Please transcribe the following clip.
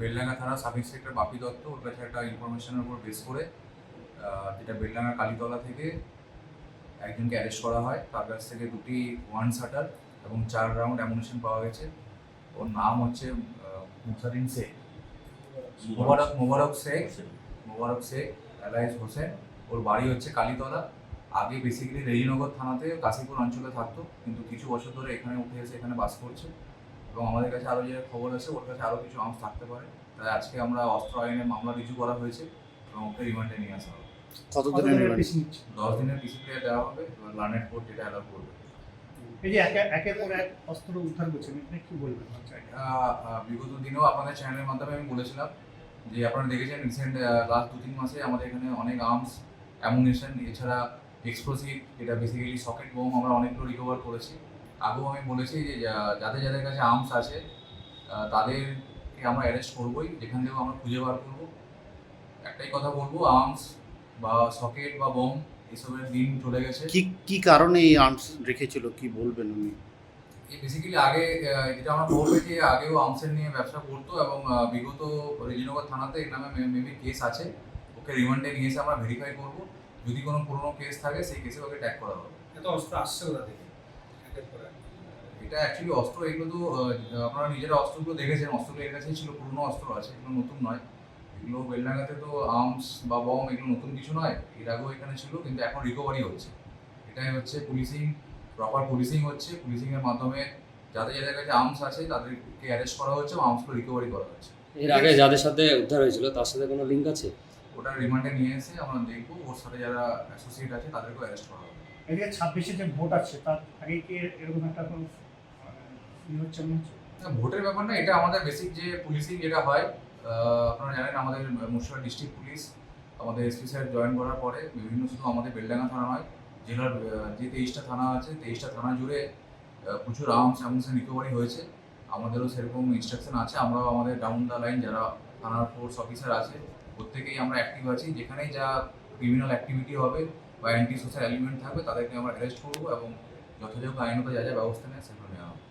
বেলডাঙ্গা থানা sub inspector Bapi Dutta, ওর কাছে একটা ইনফরমেশনের উপর বেস করে যেটা বেলডাঙ্গা কালীতলা থেকে একজনকে অ্যারেস্ট করা হয়। তার কাছ থেকে দুটি ওয়ান শাটার এবং চার রাউন্ড অ্যামুনেশন পাওয়া গেছে। ওর নাম হচ্ছে মুসারিন শেখ। মোবারক মোবারক শেখ মোবারক শেখ এলাইস হোসেন। ওর বাড়ি হচ্ছে কালীতলা। আগে বেসিক্যালি রেজিনগর থানাতে কাশীপুর অঞ্চলে থাকতো, কিন্তু কিছু বছর ধরে এখানে উঠে এসে এখানে বাস করছে। এবং আমাদের কাছে আরও যে খবর আছে ওর কাছে আরও কিছু আর্মস থাকতে পারে। তাই আজকে আমরা অস্ত্র আইনে মামলা রিজু করা হয়েছে এবং ওকে রিমান্ডে নিয়ে আসা হবে। কতদিনের রিমান্ড? দশ দিনের পিসি প্লেয়ার দেওয়া হবে এবার লার্নেট কোর্ট যেটা অ্যালাউ করবে। এই যে একে একের পর এক অস্ত্র উদ্ধার করছেন এটা কি বলবেন আহ, বিগত দিনেও আপনাদের চ্যানেলের মাধ্যমে আমি বলেছিলাম যে আপনারা দেখেছেন রিসেন্ট লাস্ট দু তিন মাসে আমাদের এখানে অনেক আর্মস অ্যামুনেশন এছাড়া এক্সপ্লোসিভ যেটা বেসিক্যালি সকেট বোম আমরা অনেকগুলো রিকভার করেছি। আগেও আমি বলেছি যে যা- যাদের যাদের কাছে আর্মস আছে তাদেরকে আমরা অ্যারেস্ট করবোই যেখান থেকেও আমরা খুঁজে বার করব। একটাই কথা বলব আর্মস বা সকেট বা বোম এসবের দিন চলে গেছে। কি কি কারণে এই আর্মস রেখেছিল কি বলবেন উনি? বেসিক্যালি আগে যেটা আমরা খবর পেয়েছি আগেও আর্মসের নিয়ে ব্যবসা করতো এবং বিগত রেজিনগর থানাতে এর নামে মেবি কেস আছে। ওকে রিমান্ডে নিয়ে এসে আমরা ভেরিফাই করব। যদি কোনো পুরোনো কেস থাকে সেই কেসে ওকে ট্যাগ করা হবে। এত অস্ত্র আসছে ওরা থেকে? এটা অ্যাকচুয়ালি অস্ত্র এগুলো তো আপনারা নিজেরা অস্ত্রগুলো দেখেছেন। অস্ত্রগুলো এর কাছেই ছিল পুরোনো অস্ত্র আছে এগুলো নতুন নয়। এগুলো বেলডাঙ্গাতে তো আর্মস বা বম এগুলো নতুন কিছু নয়। এর আগেও এখানে ছিল কিন্তু এখন রিকভারি হচ্ছে। এটাই হচ্ছে পুলিশিং প্রপার পুলিশিং হচ্ছে। পুলিশিং এর মাধ্যমে যাদের যাদের কাছে আর্মস আছে তাদেরকে অ্যারেস্ট করা হচ্ছে আর্মসগুলো রিকভারি করা হচ্ছে। এর আগে যাদের সাথে উদ্ধার হয়েছিল তার সাথে কোনো লিঙ্ক আছে? ওটা রিমান্ডে নিয়ে এসে আমরা দেখব। ওর সাথে যারা অ্যাসোসিয়েট আছে তাদেরকেও অ্যারেস্ট করা হবে। যে ছাব্বিশে যে ভোট আছে, তার আগে কি এরকম একটা কোনো ই হচ্ছে মনে হচ্ছে? ভোটের ব্যাপার না, এটা আমাদের বেসিক যে পুলিশিং যেটা হয় আপনারা জানেন আমাদের মুর্শিদাবাদ ডিস্ট্রিক্ট পুলিশ আমাদের এসপি স্যার জয়েন করার পরে বিভিন্ন শুধু আমাদের বেলডাঙ্গা থানা নয়, জেলার যে তেইশটা থানা আছে, তেইশটা থানা জুড়ে প্রচুর আর্মস অ্যামুনেশন রিকভারি হয়েছে। আমাদেরও সেরকম ইনস্ট্রাকশন আছে, আমরাও আমাদের ডাউন দ্য লাইন যারা থানার ফোর্স অফিসার আছে, প্রত্যেকেই আমরা অ্যাক্টিভ আছি। যেখানেই যা ক্রিমিনাল অ্যাক্টিভিটি হবে বা অ্যান্টি সোশ্যাল এলিমেন্ট থাকবে, তাদেরকে আমরা অ্যারেস্ট করব এবং যথাযথ আইনত যা যা ব্যবস্থা নেয় সেগুলো নেওয়া হবে।